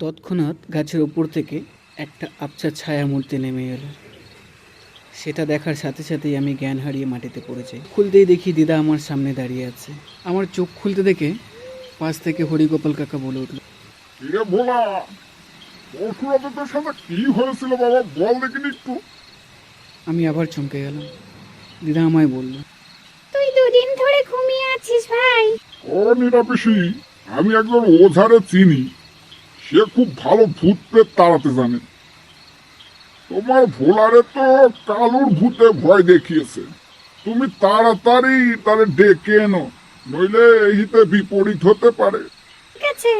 তৎক্ষণাৎ গাছের ওপর থেকে একটা আবছা ছায়া মূর্তি নেমে এলো। সেটা দেখার সাথে সাথেই আমি জ্ঞান হারিয়ে মাটিতে পড়ে যাই। খুলতেই দেখি দিদা আমার সামনে দাঁড়িয়ে আছে। আমার চোখ খুলতে দেখে পাশ থেকে হরিগোপাল কাকা বলে উঠল কিরে ভোলা তোর সাথে কি হয়েছিল বাবা? বল দেখিনি একটু। আমি আবার চমকে গেলাম। দিদা আমায় বলল তুই দুদিন ধরে ঘুমিয়ে আছিস ভাই। ও নিরাপিসি আমি একজন ওঝারে চিনি। সে খুব ভালো ভূত প্রেত তাড়াতে জানে। তোমার ভোলারে তো কালুর ভূতে ভয় দেখিয়েছে। তুমি তাড়াতাড়ি তারে ডেকে এনো নইলে এইতে বিপরীত হতে পারে। ঠিক আছে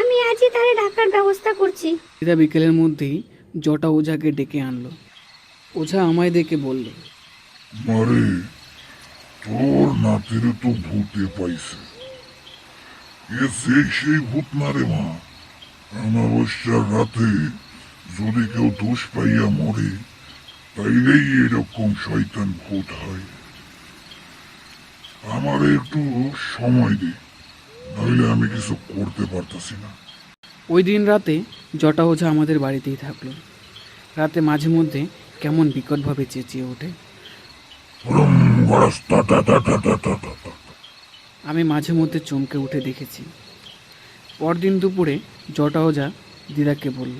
আমি আজই তারে ডাকার ব্যবস্থা করছি। দিদা বিকেলের মধ্যেই জটা ওঝাকে ডেকে আনলো। ওঝা আমায় দেখে বলল মারে তোর নাতিরে তো ভূতে পাইছে। এ সেই সেই ভূত না রে মা। অমাবস্যার রাতে যদি কেউ দোষ পাইয়া মরে তাইলেই এরকম শয়তান ভূত হয়। আমার একটু সময় দে নইলে আমি কিছু করতে পারতাছি না। ওই দিন রাতে জটা ওঝা আমাদের বাড়িতেই থাকল। রাতে মাঝে মধ্যে কেমন বিকটভাবে চেঁচিয়ে ওঠে। আমি মাঝে মধ্যে চমকে উঠে দেখেছি পরদিন দুপুরে জটা ওঝা দিদাকে বলল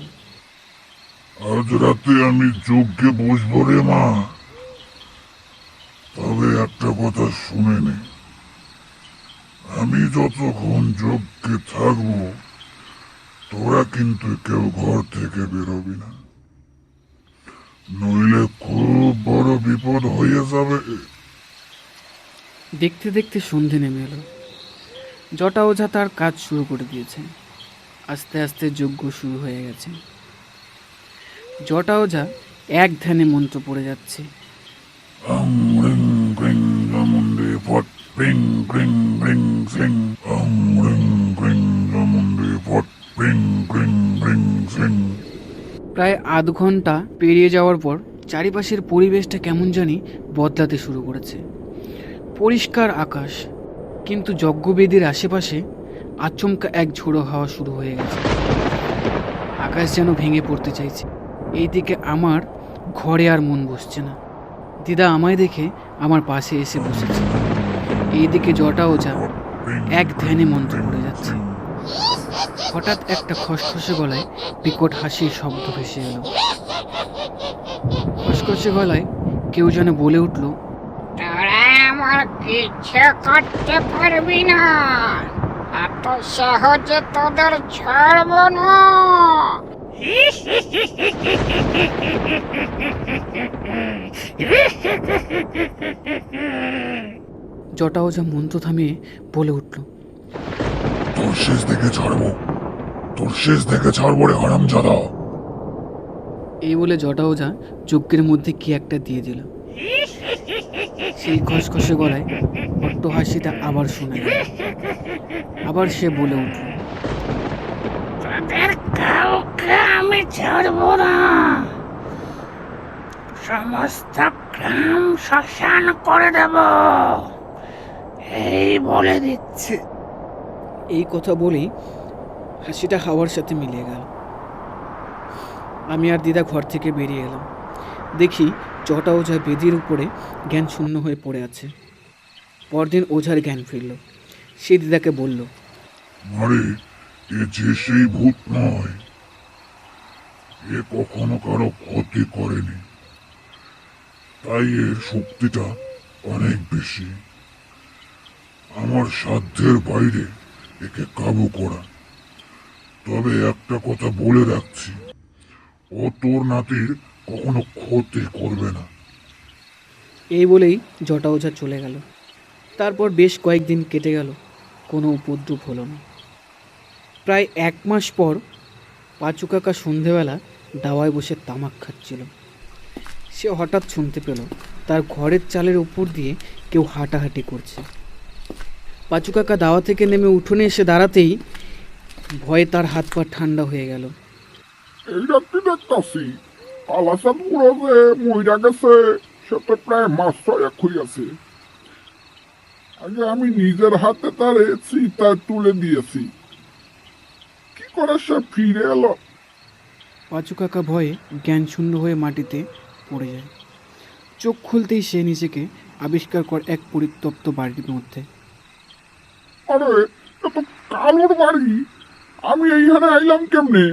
আজ রাতে আমি যজ্ঞে বসবো রে মা। তবে একটা কথা শুনে নে। আমি যতক্ষণ যজ্ঞে থাকব তোরা কিন্তু কেউ ঘর থেকে বেরোবি না। নইলে খুব বড় বিপদ হয়ে যাবে। দেখতে দেখতে সন্ধে নেমে এলো। জটা ওঝা তার কাজ শুরু করে দিয়েছে। আস্তে আস্তে যজ্ঞ শুরু হয়ে গেছে। জটা ওঝা এক ধ্যানে মন্ত্র পড়ে যাচ্ছে। প্রায় আধ ঘণ্টা পেরিয়ে যাওয়ার পর চারিপাশের পরিবেশটা কেমন জানি বদলাতে শুরু করেছে। পরিষ্কার আকাশ কিন্তু যজ্ঞবেদীর আশেপাশে আচমকা এক ঝোড়ো হাওয়া শুরু হয়ে গেছে। আকাশ যেন ভেঙে পড়তে চাইছে। এইদিকে আমার ঘরে আর মন বসছে না। দিদা আমায় দেখে আমার পাশে এসে বসেছে। এইদিকে জটা ওঝা এক ধ্যানে মন্ত্র পড়ে যাচ্ছে। হঠাৎ একটা খসখসে গলায় বিকট হাসির শব্দ ভেসে এলো। খসখসে গলায় কেউ যেন বলে উঠল কিচ্ছু করতে পারবি না। এত সহজে তোদের ছাড়ব না। জটা ওঝা মন্ত্র থামিয়ে বলে উঠল। তোর শেষ দেখে ছাড়বো। তোর শেষ দেখে ছাড়বো রে হারাম জাদা এই বলে জটা ওঝা যজ্ঞের মধ্যে কি একটা দিয়ে দিল। সেই খসখসে গলায় হাসিটা আবার শুনে গেল আবার সে বলে উঠল তোদের কাউকে আমি ছাড়ব না। সমস্ত গ্রাম শ্মশান করে দেব। এই বলে দিচ্ছি। এই কথা বলেই হাসিটা হাওয়ার সাথে মিলিয়ে গেল। আমি আর দিদা ঘর থেকে বেরিয়ে এলাম। দেখি জটা ওঝা বেদির উপরে, জ্ঞান শূন্য হয়ে পড়ে আছে। পরদিন ওঝার জ্ঞান ফিরল। সে দিদাকে বলল, আরে, এ যে সেই ভূত নয় এ কখনো কারও ক্ষতি করেনি। তাই এর শক্তিটা অনেক বেশি। আমার সাধ্যের বাইরে একে কাবু করা। তবে একটা কথা বলে রাখছি। ও তোর নাতির কখনো ক্ষতি করবে না। এই বলেই জটা ওঝা চলে গেল। তারপর বেশ কয়েকদিন কেটে গেল কোনো উপদ্রব হলো না। প্রায় এক মাস পর পাঁচু কাকা সন্ধেবেলা দাওয়ায় বসে তামাক খাচ্ছিল। সে হঠাৎ শুনতে পেল তার ঘরের চালের উপর দিয়ে কেউ হাঁটাহাঁটি করছে। পাঁচু কাকা দাওয়া থেকে নেমে উঠোনে এসে দাঁড়াতেই ভয়ে তার হাত পা ঠান্ডা হয়ে গেল। আলাসাদ পুরো যে মইরা গেছে সেটা প্রায় মাস ছয়েক হইয়াছে আগে আমি নিজের হাতে তার চিতায় তুলে দিয়েছি কি করে সে ফিরে এলো পাঁচু কাকা ভয়ে জ্ঞান শূন্য হয়ে মাটিতে পড়ে যায় চোখ খুলতেই সে নিজেকে আবিষ্কার করে এক পরিত্যক্ত বাড়ির মধ্যে আরে কালোর বাড়ি আমি এইখানে আইলাম কেমনে